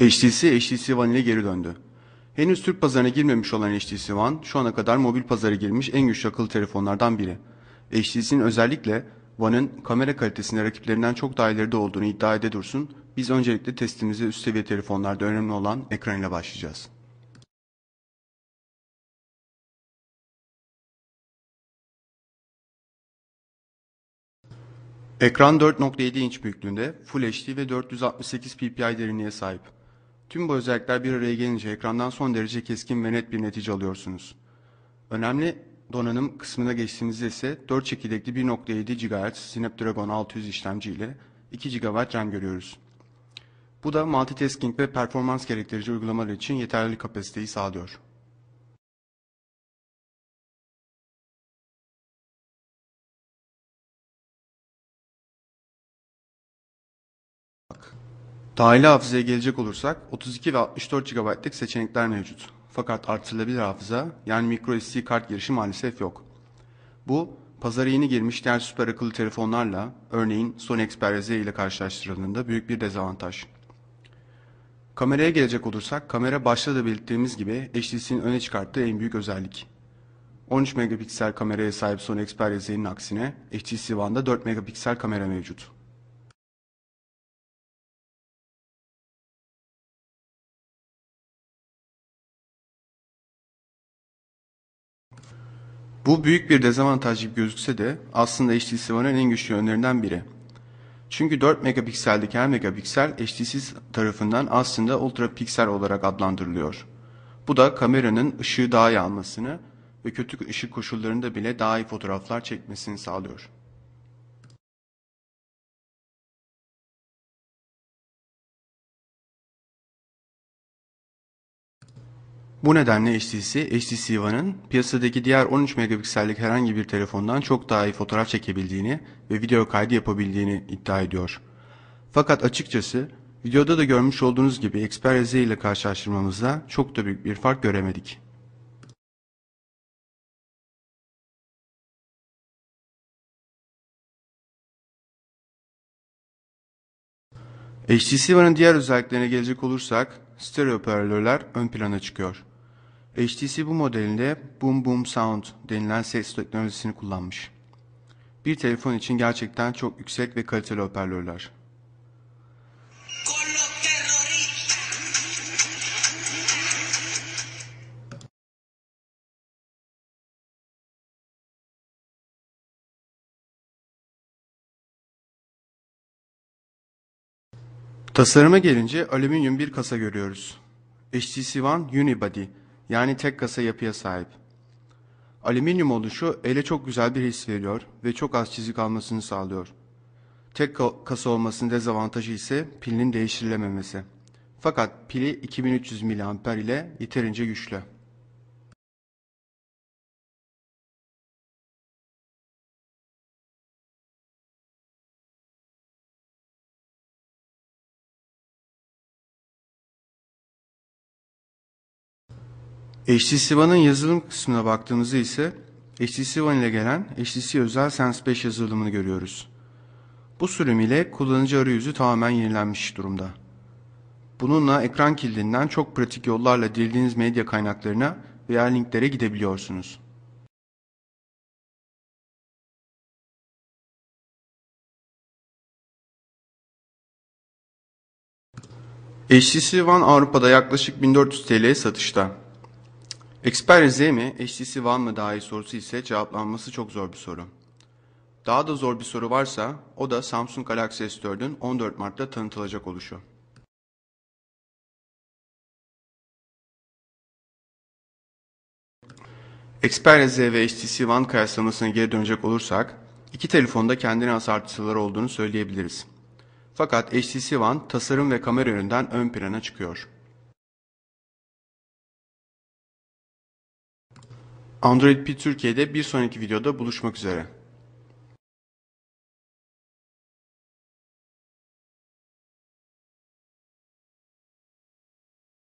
HTC, HTC One ile geri döndü. Henüz Türk pazarına girmemiş olan HTC One, şu ana kadar mobil pazara girmiş en güçlü akıllı telefonlardan biri. HTC'nin özellikle One'ın kamera kalitesinde rakiplerinden çok daha ileride olduğunu iddia ede dursun, biz öncelikle testimize üst seviye telefonlarda önemli olan ekran ile başlayacağız. Ekran 4.7 inç büyüklüğünde, Full HD ve 468 ppi derinliğe sahip. Tüm bu özellikler bir araya gelince ekrandan son derece keskin ve net bir netice alıyorsunuz. Önemli donanım kısmına geçtiğimizde ise 4 çekirdekli 1.7 GHz Snapdragon 600 işlemci ile 2 GB RAM görüyoruz. Bu da multitasking ve performans gerektirici uygulamalar için yeterli kapasiteyi sağlıyor. Dahili hafızaya gelecek olursak 32 ve 64 GB'lık seçenekler mevcut. Fakat artırılabilir hafıza yani micro SD kart girişi maalesef yok. Bu pazara yeni girmiş diğer süper akıllı telefonlarla örneğin Sony Xperia Z ile karşılaştırıldığında büyük bir dezavantaj. Kameraya gelecek olursak kamera başta da belirttiğimiz gibi HTC'nin öne çıkarttığı en büyük özellik. 13 megapiksel kameraya sahip Sony Xperia Z'nin aksine HTC One'da 4 megapiksel kamera mevcut. Bu büyük bir dezavantaj gibi gözükse de aslında HTC One'ın en güçlü yönlerinden biri. Çünkü 4 megapikseldeki her megapiksel HTC tarafından aslında ultra piksel olarak adlandırılıyor. Bu da kameranın ışığı daha iyi almasını ve kötü ışık koşullarında bile daha iyi fotoğraflar çekmesini sağlıyor. Bu nedenle HTC, HTC One'ın piyasadaki diğer 13 megapiksellik herhangi bir telefondan çok daha iyi fotoğraf çekebildiğini ve video kaydı yapabildiğini iddia ediyor. Fakat açıkçası videoda da görmüş olduğunuz gibi Xperia Z ile karşılaştırmamızda çok da büyük bir fark göremedik. HTC One'ın diğer özelliklerine gelecek olursak stereo hoparlörler ön plana çıkıyor. HTC bu modelinde Boom Boom Sound denilen ses teknolojisini kullanmış. Bir telefon için gerçekten çok yüksek ve kaliteli hoparlörler. Tasarıma gelince alüminyum bir kasa görüyoruz. HTC One Unibody yani tek kasa yapıya sahip. Alüminyum oluşu ele çok güzel bir his veriyor ve çok az çizik almasını sağlıyor. Tek kasa olmasının dezavantajı ise pilinin değiştirilememesi. Fakat pili 2300 mAh ile yeterince güçlü. HTC One'ın yazılım kısmına baktığımızda ise HTC One ile gelen HTC özel Sense 5 yazılımını görüyoruz. Bu sürüm ile kullanıcı arayüzü tamamen yenilenmiş durumda. Bununla ekran kildinden çok pratik yollarla dilediğiniz medya kaynaklarına veya linklere gidebiliyorsunuz. HTC One Avrupa'da yaklaşık 1400 TL satışta. Xperia Z mi, HTC One mı daha iyi sorusu ise cevaplanması çok zor bir soru. Daha da zor bir soru varsa o da Samsung Galaxy S4'ün 14 Mart'ta tanıtılacak oluşu. Xperia Z ve HTC One kıyaslamasına geri dönecek olursak, iki telefonda kendine has artıları olduğunu söyleyebiliriz. Fakat HTC One tasarım ve kamera yönünden ön plana çıkıyor. Android P Türkiye'de bir sonraki videoda buluşmak üzere.